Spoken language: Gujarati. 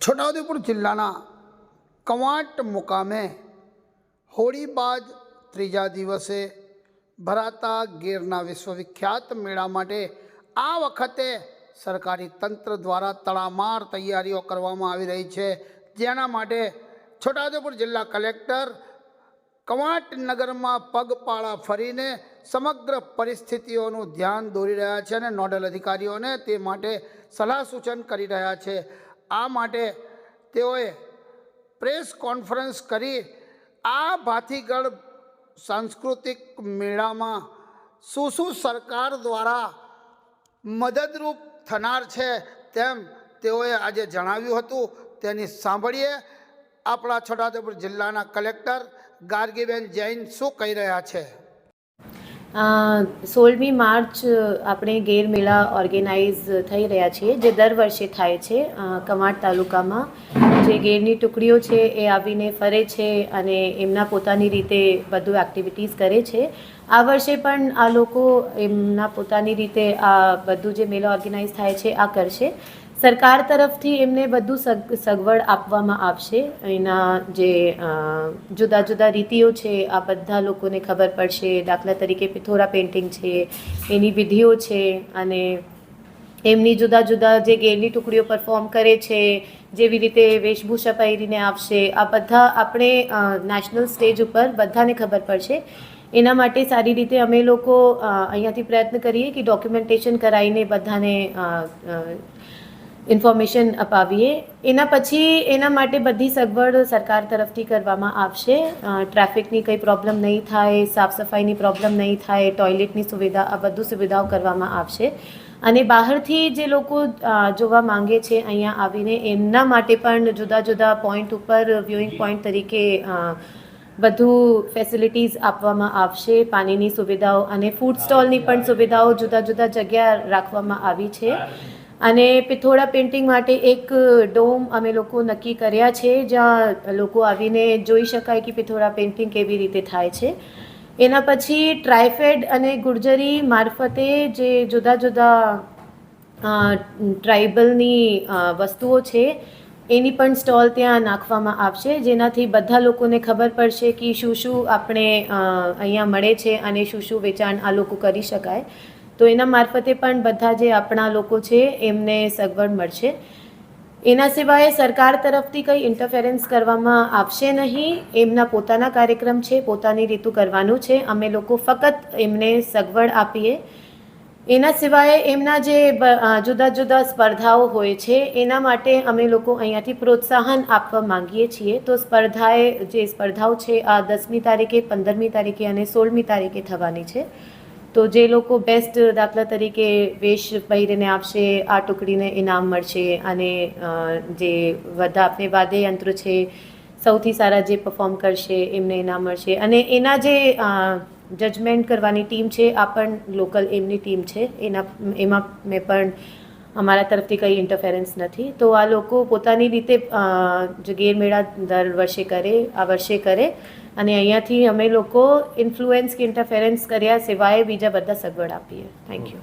છોટાઉદેપુર જિલ્લાના કવાંટ મુકામે હોળી બાદ ત્રીજા દિવસે ભરાતા ગીરના વિશ્વવિખ્યાત મેળા માટે આ વખતે સરકારી તંત્ર દ્વારા તડામાર તૈયારીઓ કરવામાં આવી રહી છે. જેના માટે છોટાઉદેપુર જિલ્લા કલેક્ટર કવાંટ નગરમાં પગપાળા ફરીને સમગ્ર પરિસ્થિતિઓનું ધ્યાન દોરી રહ્યા છે અને નોડલ અધિકારીઓને તે માટે સલાહ સૂચન કરી રહ્યા છે. આ માટે તેઓએ પ્રેસ કોન્ફરન્સ કરી આ ભાથીગઢ સાંસ્કૃતિક મેળામાં શું શું સરકાર દ્વારા મદદરૂપ થનાર છે તેમ તેઓએ આજે જણાવ્યું હતું. તેની સાંભળીએ આપણા છોટાઉદેપુર જિલ્લાના કલેક્ટર ગાર્ગીબેન જૈન શું કહી રહ્યા છે. સોળમી માર્ચ આપણે ગેર મેળા ઓર્ગેનાઇઝ થઈ રહ્યા છીએ, જે દર વર્ષે થાય છે કમાડ તાલુકામાં. જે ગેરની ટુકડીઓ છે એ આવીને ફરે છે અને એમના પોતાની રીતે બધું એક્ટિવિટીઝ કરે છે. આ વર્ષે પણ આ લોકો એમના પોતાની રીતે આ બધું જે મેળા ઓર્ગેનાઇઝ થાય છે, આ કરશે. સરકાર તરફથી એમને બધું સગ, સગવડ આપવામાં આવશે. એના જે જુદા જુદા રીતિઓ છે, આ બધા લોકોને ખબર પડશે. દાખલા તરીકે પિથોરા પેઇન્ટિંગ છે, એની વિધિઓ છે, અને એમની જુદા જુદા જે ગેરની ટુકડીઓ પરફોર્મ કરે છે, જેવી રીતે વેશભૂષા પહેરીને આવશે. આ બધા આપણે નેશનલ સ્ટેજ ઉપર બધાને ખબર પડશે. એના માટે સારી રીતે અમે લોકો અહીંયાથી પ્રયત્ન કરીએ કે ડોક્યુમેન્ટેશન કરાવીને બધાને ઇન્ફોર્મેશન અપાવીએ. એના પછી એના માટે બધી સગવડ સરકાર તરફથી કરવામાં આવશે. ટ્રાફિકની કંઈ પ્રોબ્લેમ નહીં થાય, સાફ સફાઈની પ્રોબ્લેમ નહીં થાય, ટોયલેટની સુવિધા, આ બધું સુવિધાઓ કરવામાં આવશે. અને બહારથી જે લોકો જોવા માંગે છે અહીંયા આવીને, એમના માટે પણ જુદા જુદા પોઈન્ટ ઉપર વ્યુઇંગ પોઈન્ટ તરીકે બધું ફેસિલિટીઝ આપવામાં આવશે. પાણીની સુવિધાઓ અને ફૂડ સ્ટોલની પણ સુવિધાઓ જુદા જુદા જગ્યા રાખવામાં આવી છે. અને પિથોડા પેઇન્ટિંગ માટે એક ડોમ અમે લોકો નક્કી કર્યા છે, જ્યાં લોકો આવીને જોઈ શકાય કે પિથોડા પેઇન્ટિંગ કેવી રીતે થાય છે. એના પછી ટ્રાયફેડ અને ગુર્જરી મારફતે જે જુદા જુદા ટ્રાઇબલની વસ્તુઓ છે, એની પણ સ્ટોલ ત્યાં નાખવામાં આવશે. જેનાથી બધા લોકોને ખબર પડશે કે શું શું આપણે અહીંયા મળે છે અને શું શું વેચાણ આ લોકો કરી શકાય. તો એના મારફતે પણ બધા જે આપણા લોકો છે, એમને સગવડ મળશે. એના સિવાય સરકાર તરફથી કંઈ ઇન્ટરફેરન્સ કરવામાં આવશે નહીં. એમના પોતાના કાર્યક્રમ છે, પોતાની રીતું કરવાનું છે. અમે લોકો ફક્ત એમને સગવડ આપીએ. એના સિવાય એમના જે જુદા જુદા સ્પર્ધાઓ હોય છે, એના માટે અમે લોકો અહીંયાથી પ્રોત્સાહન આપવા માંગીએ છીએ. તો સ્પર્ધાએ, જે સ્પર્ધાઓ છે, આ દસમી તારીખે, પંદરમી તારીખે અને સોળમી તારીખે થવાની છે. તો જે લોકો બેસ્ટ દાખલા તરીકે વેશ પહેરીને આપશે, આ ટુકડીને ઇનામ મળશે અને જે બધા આપણે વાદ્યયંત્ર છે, સૌથી સારા જે પરફોર્મ કરશે, એમને ઇનામ મળશે. અને એના જે જજમેન્ટ કરવાની ટીમ છે, આ પણ લોકલ એમની ટીમ છે. એના, એમાં મેં પણ અમારા તરફથી કંઈ ઇન્ટરફેરન્સ નથી. તો આ લોકો પોતાની રીતે જે ગેરમેળા દર વર્ષે કરે, આ વર્ષે કરે. અને અહીંયાથી અમે લોકો ઇન્ફ્લુએન્સ કે ઇન્ટરફેરન્સ કર્યા સિવાય બીજા બધા સગવડ આપીએ. Thank you